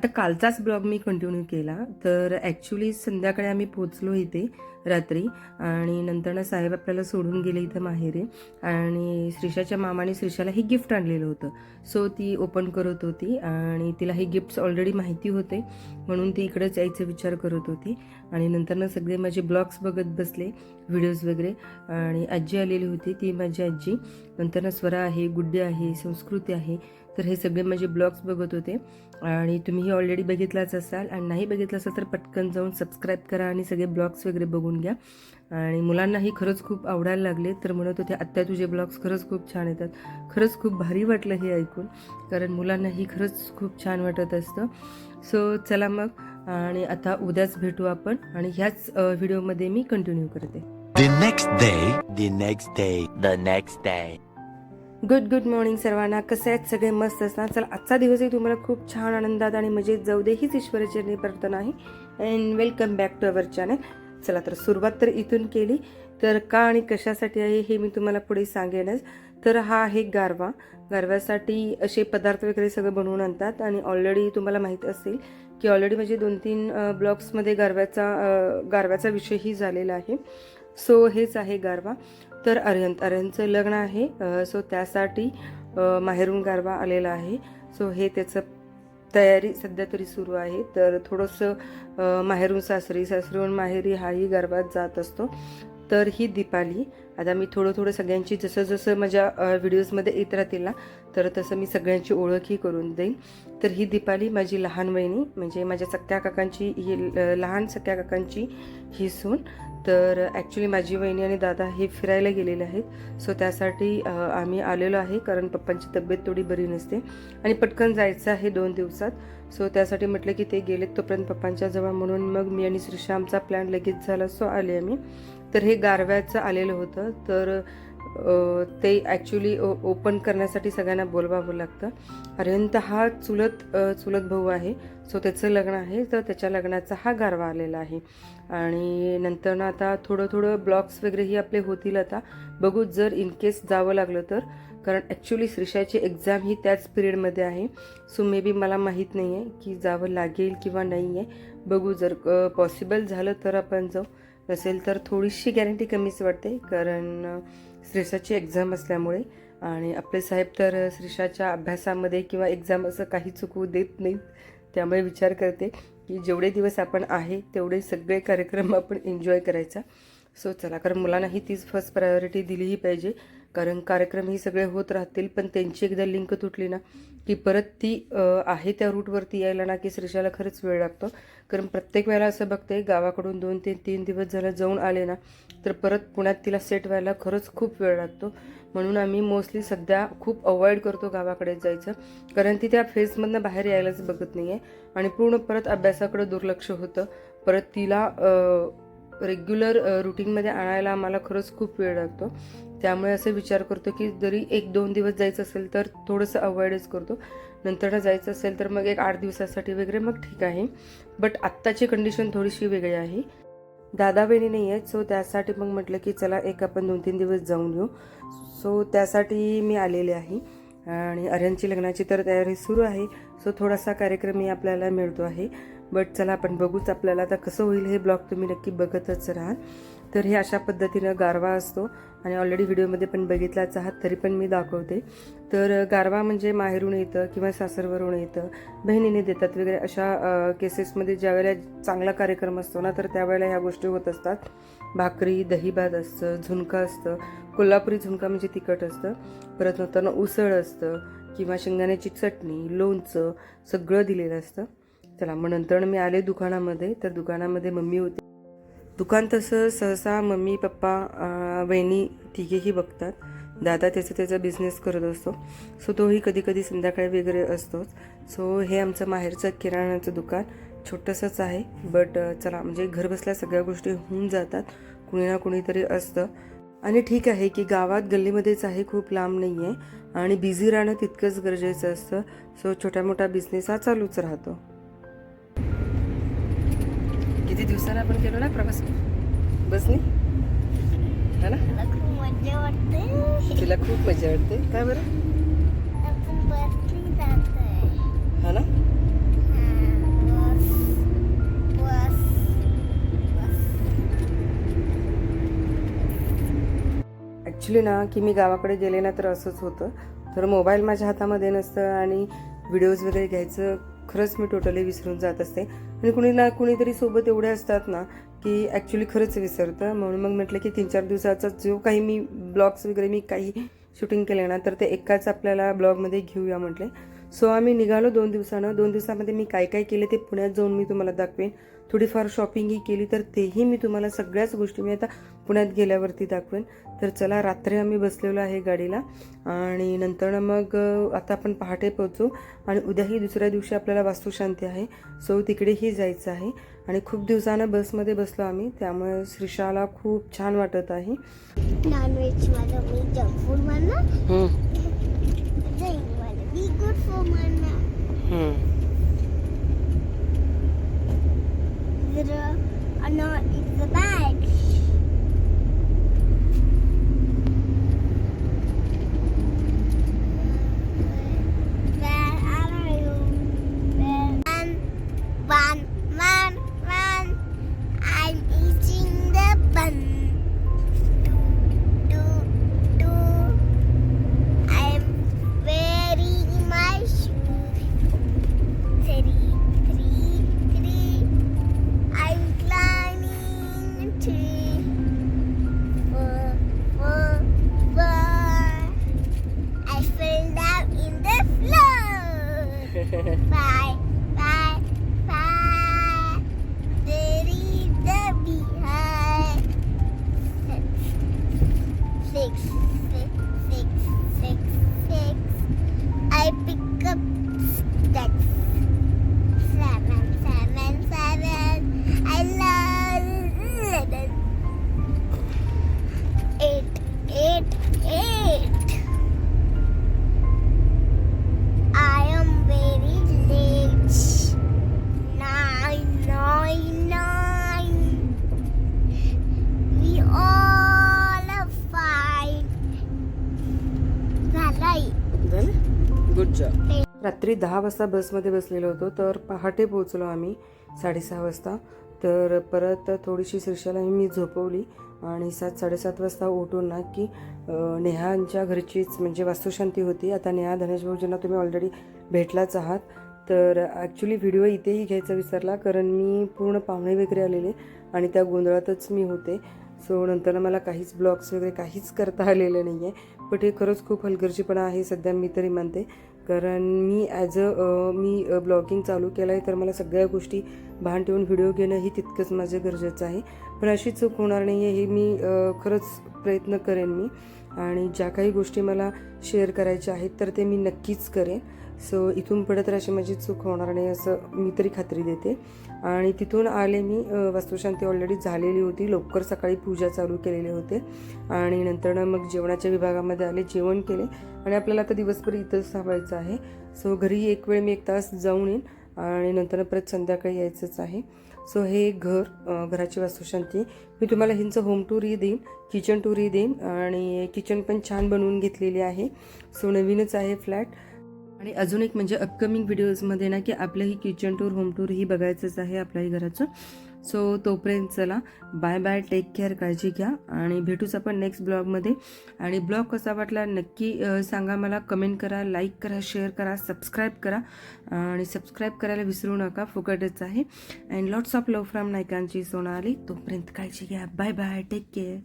आता कालचाच ब्लॉग मी कंटिन्यू केला. तर ॲक्च्युली संध्याकाळी आम्ही पोचलो इथे रात्री आणि नंतर ना साहेब आपल्याला सोडून गेले इथं माहेरी आणि श्रीषाच्या मामाने श्रीषाला हे गिफ्ट आणलेलं होतं. सो ती ओपन करत होती आणि तिला हे गिफ्ट्स ऑलरेडी माहिती होते. म्हणून ती इकडेच यायचा विचार करत होती. आणि नंतर ना सगळे माझे ब्लॉग्स बघत बसले व्हिडिओज वगैरे. आणि आजी आलेली होती ती माझी आजी. नंतर ना स्वरा आहे गुड्डे आहे संस्कृती आहे. तर हे सगळे माझे ब्लॉग्स बघत होते. आणि तुम्हीही ऑलरेडी बघितलाच असाल. आणि नाही बघितलं असाल तर पटकन जाऊन सबस्क्राईब करा आणि सगळे ब्लॉग्स वगैरे बघून घ्या. आणि मुलांनाही खरंच खूप आवडायला लागले. तर म्हणत होते आत्ता तुझे ब्लॉग्स खरंच खूप छान येतात. खरंच खूप भारी वाटलं हे ऐकून. कारण मुलांनाही खरंच खूप छान वाटत असतं. सो चला मग. आणि आता उद्याच भेटू आपण. आणि ह्याच व्हिडिओमध्ये मी कंटिन्यू करते. The next day, the next day, the next day. Good good morning सर्वांना. कसे आहेत? सगळे मस्त असणार चला आजचा दिवसही तुम्हाला खूप छान आनंदात आणि मजेत जाऊ दे हीच ईश्वरचरणी प्रार्थना आहे and welcome back to our channel चला तर सुरुवात तर इथून केली. तर का आणि कशासाठी आहे हे मी तुम्हाला पुढे सांगेनच. तर हा आहे गारवा. गारव्यासाठी असे पदार्थ वगैरे सगळं बनवून आणतात आणि ऑलरेडी तुम्हाला माहीत असेल की ऑलरेडी म्हणजे दोन तीन ब्लॉग्समध्ये गारव्याचा गारव्याचा विषयही झालेला आहे. सो हेच आहे गारवा. तर अर्यंत अर्यंतचं लग्न आहे. सो त्यासाठी माहेरून गारवा आलेला आहे. सो हे त्याचं तयारी सध्या तरी सुरू आहे. तर थोडंसं माहेरून सासरी सासरीहून माहेरी हाही गरबात जात असतो. तर ही दीपाली आता मी थोडं थोडं सगळ्यांची जसं जसं माझ्या व्हिडिओजमध्ये येत राहतील ना तर तसं मी सगळ्यांची ओळखही करून देईन. तर ही दीपाली माझी लहान वहिनी म्हणजे माझ्या सख्या काकांची ही लहान सख्या काकांची ही सून. तर ॲक्च्युली माझी वहिनी आणि दादा हे फिरायला गेलेले आहेत. सो त्यासाठी आम्ही आलेलो आहे कारण पप्पांची तब्येत थोडी बरी नसते. आणि पटकन जायचं आहे दोन दिवसात. सो त्यासाठी म्हटलं की ते गेलेत तोपर्यंत पप्पांच्या जवळ म्हणून मग मी आणि श्रीशा आमचा प्लॅन लगेच झाला. सो आले आम्ही. तर हे गारव्याचं आलेलं होतं. तर ते ॲक्च्युली ओपन करण्यासाठी सगळ्यांना बोलवावं लागतं. अरविंद हा चुलत चुलत भाऊ आहे. सो त्याचं लग्न आहे. तर त्याच्या लग्नाचा हा गारवा आलेला आहे. आणि नंतर ना आता थोडं थोडं ब्लॉक्स वगैरेही आपले होतील आता. बघू जर इन केस जावं लागलं तर. कारण ॲक्च्युली श्रीषाची एक्झाम ही त्याच पिरियडमध्ये आहे. सो मे बी मला माहीत नाही आहे की जावं लागेल किंवा नाही आहे बघू जर पॉसिबल झालं तर आपण जाऊ. नसेल तर थोडीशी गॅरंटी कमीच वाटते कारण श्रीषाची एक्झाम असल्यामुळे आणि आपले साहेब तर श्रीषाच्या अभ्यासामध्ये किंवा एक्झाम असं काही चुकवू देत नाहीत त्यामुळे विचार करते की जेवढे दिवस आपण आहे तेवढे सगळे कार्यक्रम आपण एन्जॉय करायचा. सो चला कारण मुलांनाही तीच फर्स्ट प्रायोरिटी दिलीही पाहिजे. कारण कार्यक्रम हे सगळे होत राहतील पण त्यांची एकदा लिंक तुटली ना की परत ती आहे त्या रूटवरती यायला ना की श्रीषाला खरंच वेळ लागतो. कारण प्रत्येक वेळेला असं बघते गावाकडून दोन ते तीन दिवस झालं जाऊन आले ना तर परत पुण्यात तिला सेट व्हायला खरंच खूप वेळ लागतो. म्हणून आम्ही मोस्टली सध्या खूप अवॉइड करतो गावाकडे जायचं कारण ती त्या फेजमधनं बाहेर यायलाच बघत नाही आहे आणि पूर्ण परत अभ्यासाकडे दुर्लक्ष होतं. परत तिला रेग्युलर रुटीनमध्ये आणायला आम्हाला खरंच खूप वेळ लागतो. त्यामुळे असं विचार करतो की जरी एक दोन दिवस जायचं असेल तर थोडंसं अवॉइडच करतो. नंतर जायचं असेल तर मग एक आठ दिवसासाठी वगैरे मग ठीक आहे. बट आत्ताची कंडिशन थोडीशी वेगळी आहे. दादा बहिणी नाही आहेत सो त्यासाठी मग म्हटलं की चला एक आपण दोन तीन दिवस जाऊन येऊ सो त्यासाठी मी आलेले आहे. आणि अर्यांची लग्नाची तर तयारी सुरू आहे. सो थोडासा कार्यक्रमही आपल्याला मिळतो आहे. बट चला आपण बघूच आपल्याला आता कसं होईल हे ब्लॉग तुम्ही नक्की बघतच राहा तर हे अशा पद्धतीनं गारवा असतो. आणि ऑलरेडी व्हिडिओमध्ये पण बघितलाच आहात तरी पण मी दाखवते. तर गारवा म्हणजे माहेरून येतं किंवा सासरवरून येतं बहिणीने देतात वगैरे अशा केसेसमध्ये ज्यावेळेला चांगला कार्यक्रम असतो ना तर त्यावेळेला ह्या गोष्टी होत असतात. भाकरी दहीभात असतं झुणका असतं. कोल्हापुरी झुणका म्हणजे तिखट असतं. परत नंतर उसळ असतं किंवा शेंगदाण्याची चटणी लोणचं सगळं दिलेलं असतं. चला मग नंतर मी आले दुकानामध्ये. तर दुकानामध्ये मम्मी होती. दुकान तसं सहसा मम्मी पप्पा बहिणी तिघेही बघतात. दादा त्याचा त्याचा बिझनेस करत असतो. सो तोही कधी कधी संध्याकाळी वगैरे असतोच. सो हे आमचं माहेरचं किराणाचं दुकान छोटंसंच आहे. बट चला म्हणजे घर बसल्या सगळ्या गोष्टी होऊन जातात. कुणी ना कुणीतरी असतं. आणि ठीक आहे की गावात गल्लीमध्येच आहे खूप लांब नाही आहे आणि बिझी राहणं तितकंच गरजेचं असतं. सो छोटा मोठा बिझनेस हा चालूच राहतो. किती दिवसाला आपण केलो ना प्रवास? बसनी? हा ना? तिला खूप मजा वाटते. काय बरं? हा ना? ॲक्च्युली ना की मी गावाकडे गेले ना तर असंच होतं. तर मोबाईल माझ्या हातामध्ये नसतं आणि व्हिडिओज वगैरे घ्यायचं खरंच मी टोटली विसरून जात असते. आणि कुणी ना कुणीतरी सोबत एवढे असतात ना की ॲक्च्युली खरंच विसरतं. म्हणून मग म्हटलं की तीन चार दिवसाचा जो काही मी ब्लॉग्स वगैरे मी काही शूटिंग केले ना तर ते एकाच आपल्याला ब्लॉगमध्ये घेऊया म्हटले. सो आम्ही निघालो दोन दिवसानं. दोन दिवसामध्ये मी काय काय केले ते पुण्यात जाऊन मी तुम्हाला दाखवेन. थोडीफार शॉपिंगही केली तर तेही मी तुम्हाला सगळ्याच गोष्टी मी आता पुण्यात गेल्यावरती दाखवेन. तर चला रात्री आम्ही बसलेलो आहे गाडीला आणि नंतर मग आता आपण पहाटे पोहोचू आणि उद्याही दुसऱ्या दिवशी आपल्याला वास्तुशांती आहे. सो तिकडेही जायचं आहे आणि खूप दिवसानं बसमध्ये बसलो आम्ही. त्यामुळे श्रीषाला खूप छान वाटत आहे. good for my mouth. Hmm. That are, are not the bad. Bye. रात्री दहा वाजता बसमध्ये बसलेलो होतो तर पहाटे पोहोचलो आम्ही साडेसहा वाजता. तर परत थोडीशी शीर्षालाही मी झोपवली आणि सात साडेसात वाजता उठून ना की नेहांच्या घरचीच म्हणजे वास्तुशांती होती. आता नेहा धनेश भाऊजींना तुम्ही ऑलरेडी भेटलाच आहात तर ॲक्च्युली व्हिडिओ इथेही घ्यायचा विसरला कारण मी पूर्ण पाहुणे वगैरे आलेले आणि त्या गोंधळातच मी होते. सो नंतर मला काहीच ब्लॉग्स वगैरे काहीच करता आलेलं नाही आहे बट हे खरंच खूप हलगर्जीपणा आहे सध्या मी तरी मानते. कारण मी ॲज अ मी ब्लॉगिंग चालू केलं आहे तर मला सगळ्या गोष्टी भान ठेवून व्हिडिओ घेणं ही तितकंच माझं गरजेचं आहे. पण अशी चूक होणार नाही आहे हे मी खरंच प्रयत्न करेन मी. आणि ज्या काही गोष्टी मला शेअर करायच्या आहेत तर ते मी नक्कीच करेन. सो इथून पुढे तर अशी माझी चूक होणार नाही असं मी तरी खात्री देते. आणि तिथून आले मी वास्तुशांती ऑलरेडी झालेली होती. लवकर सकाळी पूजा चालू केलेले होते. आणि नंतर मग जेवणाच्या विभागामध्ये आले जेवण केले. आणि आपल्याला आता दिवसभर इथंच थांबायचं आहे. सो घरी एक वेळ मी एक तास जाऊन येईन. आणि नंतर परत संध्याकाळी यायचंच आहे. सो हे एक घर घराची वास्तुशांती. मी तुम्हाला ह्यांचं होम टूरही देईन किचन टूरही देईन आणि किचन पण छान बनवून घेतलेली आहे. सो नवीनच आहे फ्लॅट आणि अजून एक म्हणजे अपकमिंग व्हिडिओजमध्ये ना की आपलंही किचन टूर होम टूर ही बघायचंच आहे आपल्याही घराचं. सो तोपर्यंत चला बाय बाय टेक केअर काळजी घ्या. आणि भेटूच आपण नेक्स्ट ब्लॉगमध्ये आणि ब्लॉग कसा वाटला नक्की सांगा मला. कमेंट करा लाईक करा शेअर करा सबस्क्राईब करा. आणि सबस्क्राईब करायला विसरू नका फुकटच आहे. And lots of love from नायकांची Sonali तोपर्यंत काळजी घ्या. Bye bye take care